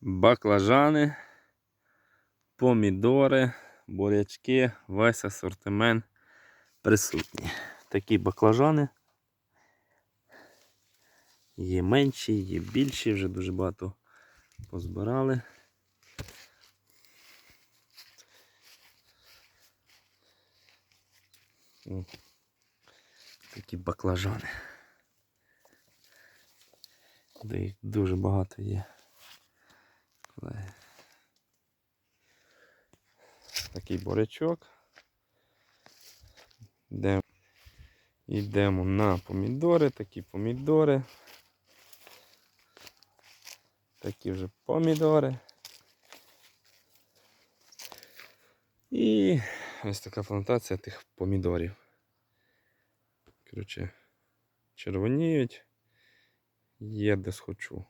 баклажани, помідори, бурячки, весь асортимент присутній. Такі баклажани. Є менші, є більші, вже дуже багато позбирали. Такі баклажани. Де їх дуже багато є. Колеги. Такий бурячок. Йдемо, йдемо на помідори, такі помідори. Такі вже помідори. І ось така плантація тих помідорів. Коротше, червоніють. Є де схочу.